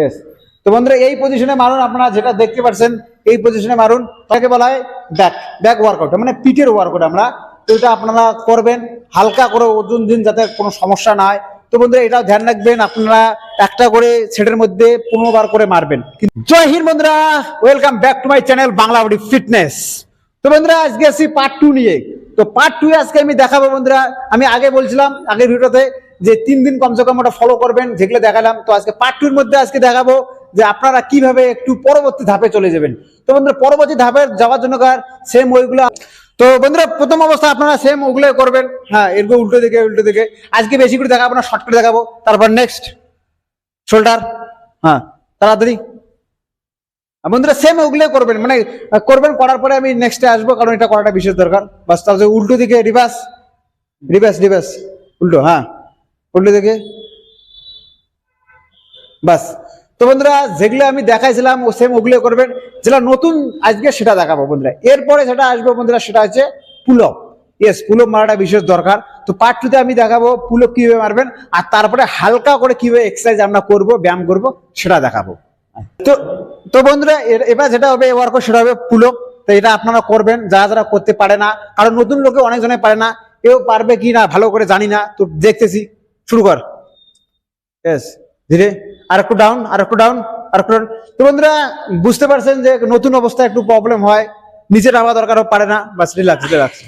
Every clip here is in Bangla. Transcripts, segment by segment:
Yes. তো বন্ধুরা, এই পজিশনে মারুন, আপনারা যেটা দেখতে পাচ্ছেন, এই পজিশনে মারুন। তাকে বলা হয় ব্যাক ব্যাক ওয়ার্কআউট মানে পিঠের ওয়ার্কআউট আমরা। তো এটা আপনারা করবেন, হালকা করে ওজন দিন যাতে কোনো সমস্যা না হয়। তো বন্ধুরা, এটাও ধ্যান রাখবেন, আপনারা একটা করে সেটের মধ্যে পনেরো বার করে মারবেন। জয় হিন্দ বন্ধুরা welcome back to my channel Bangla body fitness তো বন্ধুরা, আজকে আসি পার্ট টু নিয়ে। তো পার্ট টু আজকে আমি দেখাবো বন্ধুরা, আমি আগে বলছিলাম আগের ভিডিওতে যে তিন দিন কমসে কম ওটা ফলো করবেন, যেগুলো দেখালাম। তো আজকে পার্ট টুর মধ্যে আজকে দেখাবো যে আপনারা কীভাবে একটু পরবর্তী ধাপে চলে যাবেন। তো বন্ধুরা, পরবর্তী ধাপে যাওয়ার জন্য কার সেম ওইগুলো তো বন্ধুরা, প্রথম অবস্থা আপনারা সেম ওগুলো করবেন। হ্যাঁ এরকম উল্টো দিকে উল্টো দিকে। আজকে বেশি করে দেখাবো না শর্ট করে দেখাবো। তারপর নেক্সট শোল্ডার হ্যাঁ তাড়াতাড়ি। বন্ধুরা সেম ওগুলো করবেন। মানে করবেন করার পরে আমি নেক্সটে আসব, কারণ এটা করাটা বিশেষ দরকার। বাস, তাহলে উল্টো দিকে রিভার্স রিভার্স রিভার্স উল্টো হ্যাঁ। উল্টো দিকে বাস। তো বন্ধুরা, যেগুলো আমি দেখাইছিলাম, ও সেম ওগুলো করবেন। যেটা নতুন, আজকে সেটা দেখাবো বন্ধুরা। এরপরে যেটা আসবে বন্ধুরা, সেটা হচ্ছে পুলক। ইয়েস পুলক মারাটা বিশেষ দরকার। তো পার্ট টুতে আমি দেখাবো পুলক কীভাবে মারবেন, আর তারপরে হালকা করে কীভাবে এক্সারসাইজ আমরা করব, ব্যায়াম করব, সেটা দেখাবো। তো তো বন্ধুরা এবার যেটা হবে ওয়ার্কআউট সেটা হবে পুলক। তো এটা আপনারা করবেন, যারা যারা করতে পারে না, কারণ নতুন লোকে অনেকজনে পারে না। কেউ পারবে কি না, ভালো করে জানি না, তো দেখতেছি। শুরু কর। ধীরে। আর একটু ডাউন আর একটু ডাউন আর একটু ডাউন তো বন্ধুরা, বুঝতে পারছেন যে নতুন অবস্থায় একটু প্রবলেম হয়। নিচে নামা দরকারও পারে না, বাস রিল্যাক্স রিল্যাক্স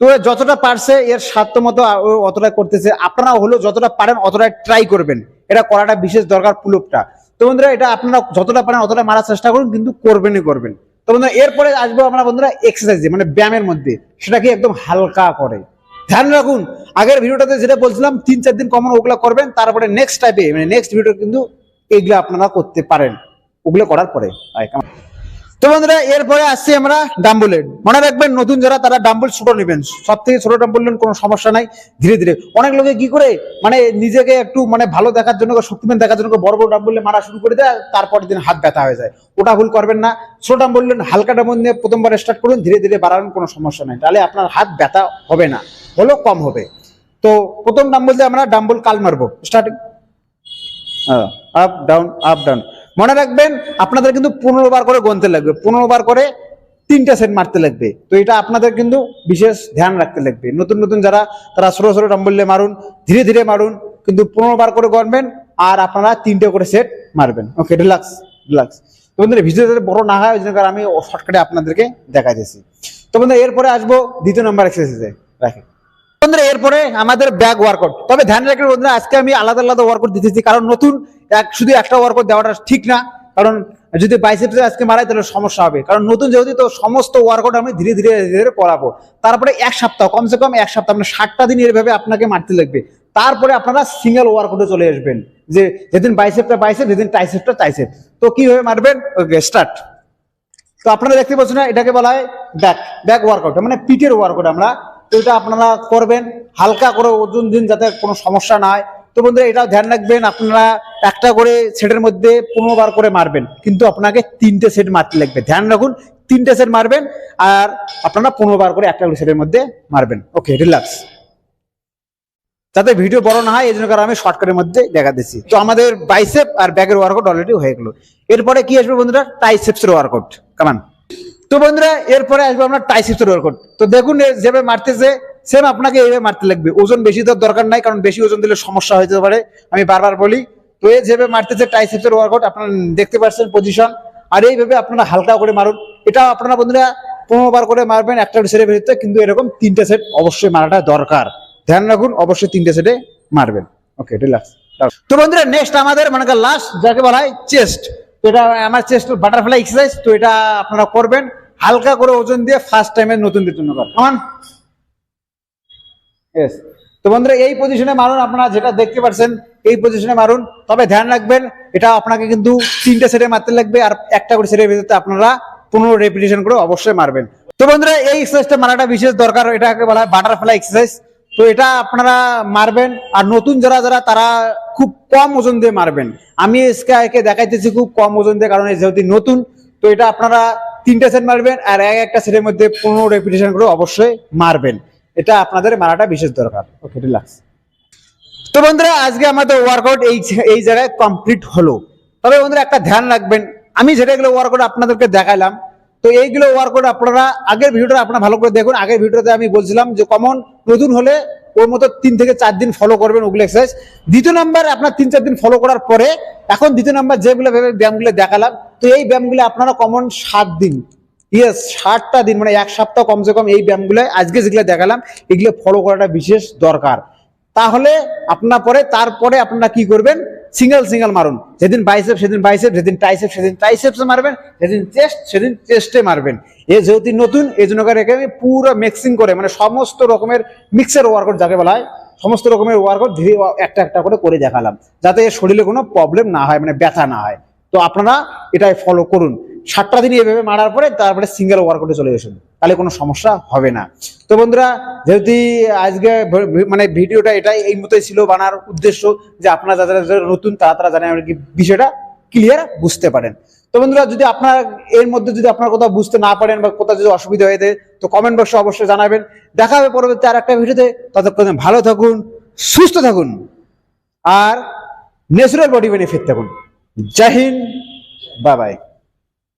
তো যতটা পারছে, এর স্বার্থ মতো অতটা করতেছে। আপনারা হলো যতটা পারেন অতটা ট্রাই করবেন। এটা করাটা বিশেষ দরকার পুলপটা। তো বন্ধুরা, এটা আপনারা যতটা পারেন অতটা মারার চেষ্টা করুন, কিন্তু করবেনই করবেন। তো বন্ধুরা, এরপরে আসব আমরা বন্ধুরা এক্সারসাইজ মানে ব্যায়ামের মধ্যে। সেটাকে একদম হালকা করে। ধ্যান রাখুন। আগের ভিডিওটাতে যেটা বলছিলাম, তিন, চার দিন কমন ওগুলো করবেন, তারপরে নেক্সট টাইপে মানে নেক্সট ভিডিও কিন্তু এগুলো আপনারা করতে পারেন। ওগুলো করার পরে। তো বন্ধুরা, এরপরে আসছি আমরা ডাম্বলের। মনে রাখবেন, নতুন যারা তারা ডাম্বল ছোট নেবেন। সব থেকে ছোট ডাম্বল নেন কোনো সমস্যা নাই, ধীরে ধীরে। অনেক লোকে কি করে মানে নিজেকে একটু মানে ভালো দেখার জন্য শক্তিমান দেখার জন্য বড় বড় ডাম্বলে মারা শুরু করে দেয়, তারপরের দিন হাত ব্যথা হয়ে যায়। ওটা ভুল করবেন না। ছোট ডাম্বল নেন, হালকা ডাম্বুল নিয়ে প্রথমবার স্টার্ট করুন, ধীরে ধীরে বাড়ানোর কোনো সমস্যা নাই। তাহলে আপনার হাত ব্যথা হবে না, হলেও কম হবে। তো প্রথম ডাম্বল দিয়ে আমরা ডাম্বল কাল মারবো। Starting up down up down মনে রাখবেন, আপনাদের কিন্তু পনেরো বার করে গুনতে লাগবে পনেরো বার করে তিনটা সেট মারতে লাগবে। তো এটা আপনাদের কিন্তু বিশেষ ধ্যান রাখতে লাগবে। নতুন নতুন যারা, তারা ছোট ছোট ডাম্বলে মারুন, ধীরে ধীরে মারুন, কিন্তু পনেরো বার করে গনবেন আর আপনারা তিনটে করে সেট মারবেন। ওকে রিল্যাক্স রিল্যাক্স তো বন্ধুরা ভিডিও যাতে বড় না হয়, ওই জন্য আমি শর্টকাটে আপনাদেরকে দেখা দিয়েছি তো বন্ধুরা, এরপরে আসব দ্বিতীয় নম্বর এক্সারসাইজে রাখি। বন্ধুরা, এরপরে আমাদের ব্যাক ওয়ার্কআউট তবে ধ্যান রাখবেন বন্ধুরা, আজকে আমি আলাদা আলাদা ওয়ার্কআউট দিতেছি, কারণ নতুন এক, শুধু একটা ওয়ার্কআউট দেওয়াটা ঠিক না। কারণ যদি বাইসেপসে আজকে মারাই, তাহলে সমস্যা হবে। কারণ নতুন যেহেতু, তো সমস্ত ওয়ার্কআউট আমি ধীরে ধীরে ধীরে করাবো। তারপরে এক সপ্তাহ, কমসে কম এক সপ্তাহ মানে ষাটটা দিন এভাবে আপনাকে মারতে লাগবে। তারপরে আপনারা সিঙ্গেল ওয়ার্কআউটে চলে আসবেন। যে যেদিন বাইসেপটা বাইসেপ যেদিন টাইসেপটা টাইসেপ তো কীভাবে মারবেন? ওকে স্টার্ট তো আপনারা দেখতে পাচ্ছেন না, এটাকে বলা হয় ব্যাক ব্যাক ওয়ার্কআউট মানে পিঠের ওয়ার্কআউট আমরা তো এটা আপনারা করবেন, হালকা করে ওজন দিন যাতে কোনো সমস্যা না হয়। তো বন্ধুরা, এটাও ধ্যান রাখবেন, আপনারা একটা করে সেটের মধ্যে পনেরো বার করে মারবেন, কিন্তু আপনাকে তিনটে সেট মারতে লাগবে। ধ্যান রাখুন, তিনটে সেট মারবেন, আর আপনারা পনেরো বার করে একটা করে সেটের মধ্যে মারবেন। ওকে, রিল্যাক্স। যাতে ভিডিও বড় না হয়, এই জন্য করে আমি শর্টকাটের মধ্যে দেখা দিচ্ছি। তো আমাদের বাইসেপ আর ব্যাগের ওয়ার্কআউট অলরেডি হয়ে গেল। এরপরে কি আসবে বন্ধুরা? টাইসেপসের ওয়ার্কআউট কামান তো বন্ধুরা, এরপরে আসবে আমরা টাইসেপসের ওয়ার্কআউট তো দেখুন যেভাবে মারতেছে সেম আপনাকে এইভাবে মারতে লাগবে। ওজন বেশি তো দরকার নাই, কারণ বেশি ওজন দিলে সমস্যা যেতে পারে। আমি বারবার বলি, তো এই যেভাবে মারতেছে টাইসেপসের ওয়ার্কআউট আপনারা দেখতে পাচ্ছেন পজিশন আর এইভাবে আপনারা হালকা করে মারুন। এটা আপনারা বন্ধুরা পনেরো বার করে মারবেন একটা সেটের ভিতরে, কিন্তু এরকম তিনটে সেট অবশ্যই মারাটা দরকার। ধ্যান রাখুন, অবশ্যই তিনটে সেটে মারবেন। ওকে রিল্যাক্স তো বন্ধুরা নেক্সট আমাদের মানে লাস্ট যাকে বলা হয় চেস্ট এটা আমার চেস্ট বাটারফ্লাই এক্সারসাইজ তো এটা আপনারা করবেন। হালকা করে ওজন দিয়ে ফার্স্ট টাইমের নতুন জন্য কর Yes. তো বন্ধুরা, এই পজিশনে মারুন আপনারা যেটা দেখতে পাচ্ছেন, এই পজিশনে মারুন। তবে ধ্যান রাখবেন, এটা আপনাকে কিন্তু তিনটে সেটে মারতে লাগবে আর একটা করে সেটের ভিতরে আপনারা পনেরো রেপিটেশন করে অবশ্যই মারবেন। তো বন্ধুরা, এই এক্সারসাইজটা মারাটা বিশেষ দরকার এটাকে বলা হয় বাটারফ্লাই এক্সারসাইজ তো এটা আপনারা মারবেন, আর নতুন যারা যারা তারা খুব কম ওজন দিয়ে মারবেন। আমি এসকে দেখাইতেছি খুব কম ওজন দিয়ে, কারণ যেহেতু নতুন, তো এটা আপনারা তিনটে সেট মারবেন আর এক একটা সেটের মধ্যে পনেরো রেপিটেশন করে অবশ্যই মারবেন। এটা আপনাদের মারাটা বিশেষ দরকার। ওকে রিল্যাক্স তো বন্ধুরা, আজকে আমাদের ওয়ার্কআউট এই এই জায়গায় কমপ্লিট হলো। তবে বন্ধুরা, একটা ধ্যান রাখবেন। আমি যেটাগুলো ওয়ার্কআউট আপনাদেরকে দেখালাম, তো এইগুলো ওয়ার্কআউট আপনারা আগের ভিডিওটা আপনারা ভালো করে দেখুন। আগের ভিডিওতে আমি বলছিলাম যে কমন নতুন হলে ওর মতো তিন থেকে চার দিন ফলো করবেন ওগুলো এক্সারসাইজ দ্বিতীয় নাম্বার আপনার তিন চার দিন ফলো করার পরে, এখন দ্বিতীয় নাম্বার যেগুলো ভেবে ব্যায়ামগুলো দেখালাম, তো এই ব্যায়ামগুলো আপনারা কমন সাত দিন। ইয়েস ষাটটা দিন মানে এক সপ্তাহ কমসে কম এই ব্যায়ামগুলো আজকে যেগুলো দেখালাম, এগুলো ফলো করাটা বিশেষ দরকার। তাহলে আপনার পরে, তারপরে আপনারা কি করবেন? সিঙ্গেল সিঙ্গেল মারুন। যেদিন বাইসেপ সেদিন বাইসেপ যেদিন টাইসেপ সেদিন টাইসেপসে মারবেন, যেদিন চেস্ট সেদিন চেস্টে মারবেন। এ যেহেতু নতুন, এই জন্য এখানে পুরো মিক্সিং করে মানে সমস্ত রকমের মিক্সার ওয়ার্কআউট যাকে বলা হয়, সমস্ত রকমের ওয়ার্কআউট ধীরে একটা একটা করে করে দেখালাম, যাতে এর শরীরে কোনো প্রবলেম না হয় মানে ব্যথা না হয়। তো আপনারা এটাই ফলো করুন। সাতটা দিন এভাবে মারার পরে তারপরে সিঙ্গেল ওয়ার্কআউটে চলে আসুন তাহলে কোনো সমস্যা হবে না। তো বন্ধুরা, যেহেতু আজকে মানে ভিডিওটা এটাই, এই মতোই ছিল বানার উদ্দেশ্য যে আপনারা যারা যারা নতুন, তারা তারা জানে আর কি বিষয়টা ক্লিয়ার বুঝতে পারেন। তো বন্ধুরা, যদি আপনার, এর মধ্যে যদি আপনার কোথাও বুঝতে না পারেন বা কোথাও যদি অসুবিধা হয়ে তো কমেন্ট বক্সে অবশ্যই জানাবেন। দেখা হবে পরবর্তী আর একটা ভিডিওতে। ততক্ষণ ভালো থাকুন, সুস্থ থাকুন, আর ন্যাচুরাল বডি বেনিফিট থাকুন। জয় হিন্দ বাই বাই